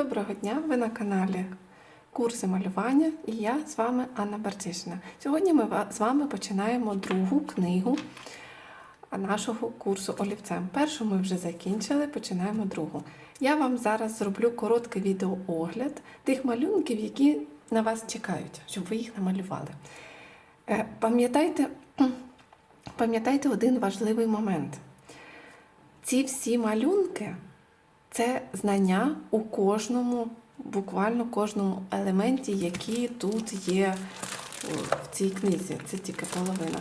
Доброго дня! Ви на каналі Курси малювання і я з вами Анна Барцишина. Сьогодні ми з вами починаємо другу книгу нашого курсу олівцем. Першу ми вже закінчили, починаємо другу. Я вам зараз зроблю короткий відеоогляд тих малюнків, які на вас чекають, щоб ви їх намалювали. Е, Пам'ятайте, пам'ятайте один важливий момент. Ці всі малюнки це знання у кожному, буквально кожному елементі, які тут є в цій книзі. Це тільки половина.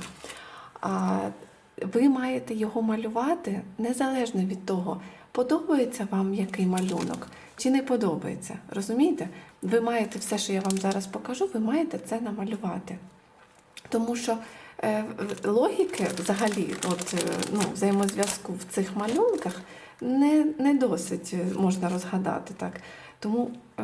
А ви маєте його малювати незалежно від того, подобається вам який малюнок чи не подобається. Розумієте? Ви маєте все, що я вам зараз покажу, ви маєте це намалювати. Тому що е, логіки взагалі, от, е, ну, взаємозв'язку в цих малюнках не, не досить е, можна розгадати так. Тому е,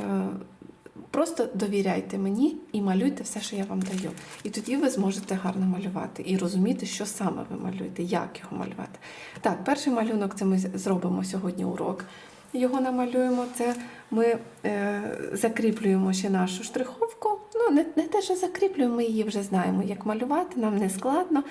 просто довіряйте мені і малюйте все, що я вам даю. І тоді ви зможете гарно малювати і розуміти, що саме ви малюєте, як його малювати. Так, перший малюнок це ми зробимо сьогодні урок. Його намалюємо. Це ми е, закріплюємо ще нашу штриховку. Ну, не, не те, що закріплюємо, ми її вже знаємо, як малювати, нам не складно.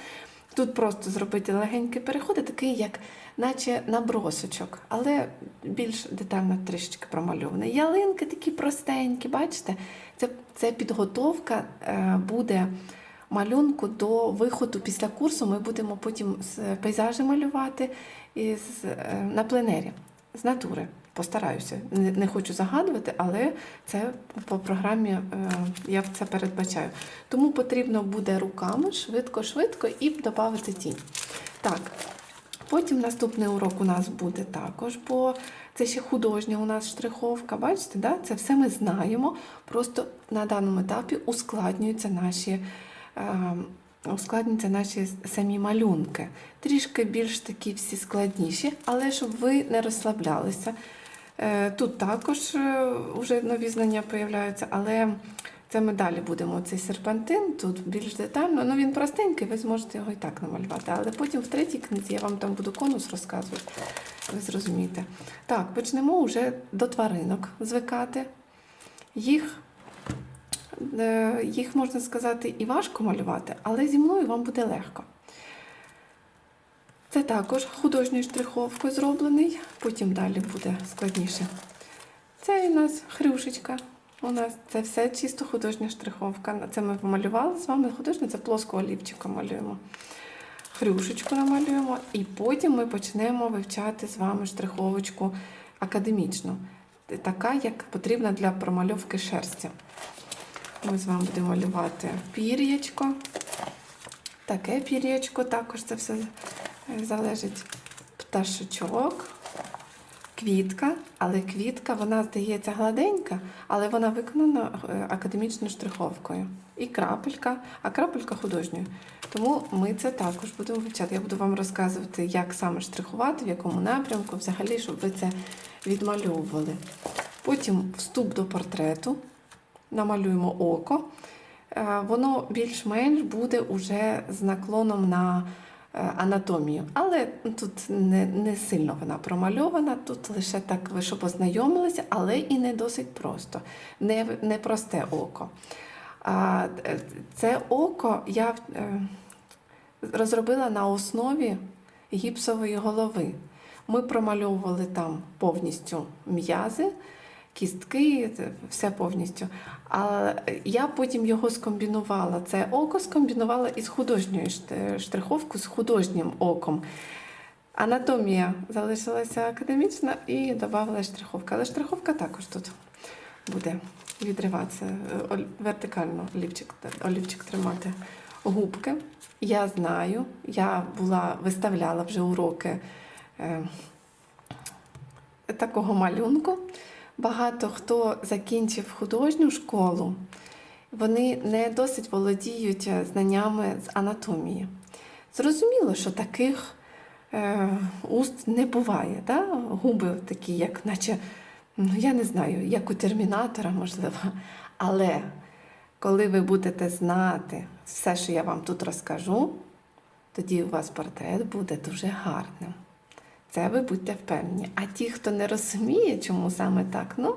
Тут просто зробити легенький переход, такий, як наче набросочок, але більш детально трішечки промальований. Ялинки такі простенькі, бачите? Це, це підготовка е, буде малюнку до виходу після курсу. Ми будемо потім з пейзажі малювати і з, е, на пленері, з натури. Постараюся. Не, хочу загадувати, але це по програмі е, я це передбачаю. Тому потрібно буде руками швидко-швидко і додати тінь. Так, потім наступний урок у нас буде також, бо це ще художня у нас штриховка. Бачите, да? це все ми знаємо. Просто на даному етапі ускладнюються наші. Е, Ускладнюються наші самі малюнки. Трішки більш такі всі складніші, але щоб ви не розслаблялися. Е, Тут також е, вже нові знання появляються, але це ми далі будемо цей серпантин, тут більш детально. Ну він простенький, ви зможете його і так намалювати. Але потім в третій книзі я вам там буду конус розказувати. Ви зрозумієте. Так, почнемо вже до тваринок звикати. Їх, їх можна сказати і важко малювати, але зі мною вам буде легко. Це також художньою штриховкою зроблений, потім далі буде складніше. Це у нас хрюшечка. У нас це все чисто художня штриховка. Це ми помалювали з вами. Художня це плоского олівчика малюємо. Хрюшечку намалюємо, і потім ми почнемо вивчати з вами штриховочку академічну, така, як потрібна для промальовки шерсті. Ми з вами будемо малювати пір'ячко. Таке пір'ячко, також це все е, залежить пташечок, квітка, але квітка, вона здається гладенька, але вона виконана е, академічною штриховкою. І крапелька, а крапелька художньою. Тому ми це також будемо вивчати. Я буду вам розказувати, як саме штрихувати, в якому напрямку, взагалі, щоб ви це відмальовували. Потім вступ до портрету, намалюємо око. Е, Воно більш-менш буде уже з наклоном на е, анатомію. Але тут не, не сильно вона промальована, тут лише так, ви щоб ознайомилися, але і не досить просто, не, не просте око. Е, Це око я розробила на основі гіпсової голови. Ми промальовували там повністю м'язи, кістки, все повністю. А я потім його скомбінувала. Це око скомбінувала із художньою штриховкою, з художнім оком. Анатомія залишилася академічна і додавала штриховка. Але штриховка також тут буде відриватися е, вертикально олівчик, олівчик тримати губки. Я знаю, я була, виставляла вже уроки е, такого малюнку. Багато хто закінчив художню школу, вони не досить володіють е, знаннями з анатомії. Зрозуміло, що таких е, уст не буває. Да? Губи такі, як наче, ну я не знаю, як у термінатора, можливо. Але коли ви будете знати все, що я вам тут розкажу, тоді у вас портрет буде дуже гарним. Це ви будьте впевнені. А ті, хто не розуміє, чому саме так, ну,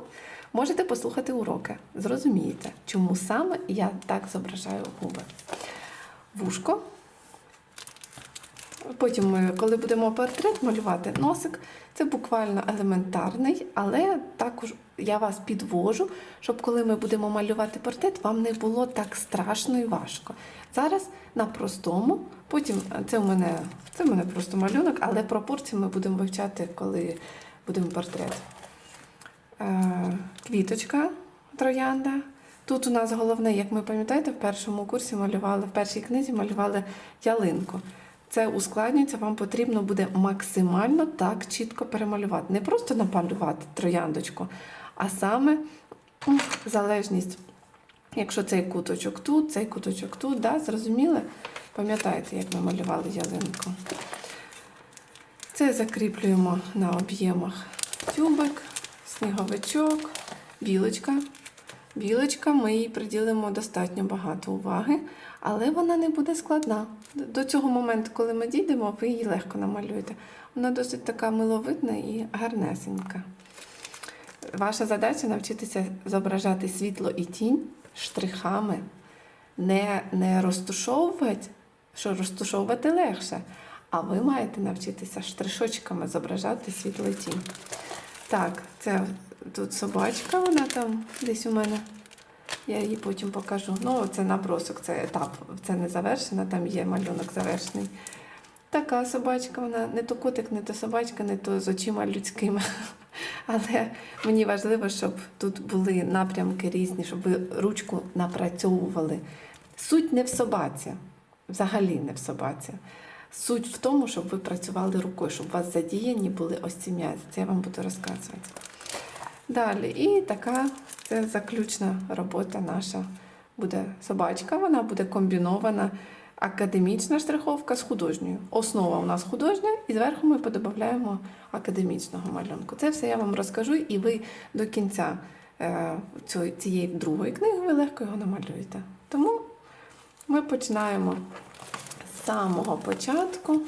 можете послухати уроки. Зрозумієте, чому саме я так зображаю губи. Вушко. Потім, ми, коли будемо портрет малювати, носик це буквально елементарний, але також я вас підвожу, щоб коли ми будемо малювати портрет, вам не було так страшно і важко. Зараз на простому, потім е, це у мене це у мене просто малюнок, але пропорції ми будемо вивчати, коли будемо портрет. Е, квіточка троянда. Тут у нас головне, як ми пам'ятаєте, в першому курсі малювали, в першій книзі малювали ялинку. Це ускладнюється, вам потрібно буде максимально так чітко перемалювати. Не просто намалювати трояндочку, а саме залежність. Якщо цей куточок тут, цей куточок тут, да, зрозуміли? Пам'ятаєте, як ми малювали ялинку? Це закріплюємо на об'ємах тюбик, сніговичок, білочка. Білочка, ми їй приділимо достатньо багато уваги, але вона не буде складна. До цього моменту, коли ми дійдемо, ви її легко намалюєте. Вона досить така миловидна і гарнесенька. Ваша задача навчитися зображати світло і тінь штрихами, не, не розтушовувати, що розтушовувати легше, а ви маєте навчитися штришочками зображати світло і тінь. Так, це тут собачка, вона там десь у мене. Я її потім покажу. Ну, це набросок, це етап, це не завершено, там є малюнок завершений. Така собачка, вона не то котик, не то собачка, не то з очима людськими. Але мені важливо, щоб тут були напрямки різні, щоб ви ручку напрацьовували. Суть не в собаці, взагалі не в собаці. Суть в тому, щоб ви працювали рукою, щоб у вас задіяні були ось ці м'язи. Це я вам буду розказувати. Далі, і така це заключна робота наша буде собачка, вона буде комбінована академічна штриховка з художньою. Основа у нас художня, і зверху ми подобавляємо академічного малюнку. Це все я вам розкажу, і ви до кінця е, цієї другої книги ви легко його намалюєте. Тому ми починаємо з самого початку.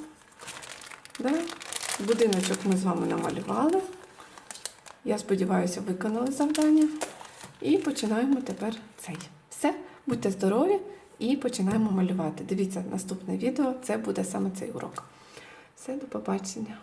Будиночок ми з вами намалювали. Я сподіваюся, виконали завдання. І починаємо тепер цей. Все, будьте здорові і починаємо малювати. Дивіться наступне відео, це буде саме цей урок. Все, до побачення.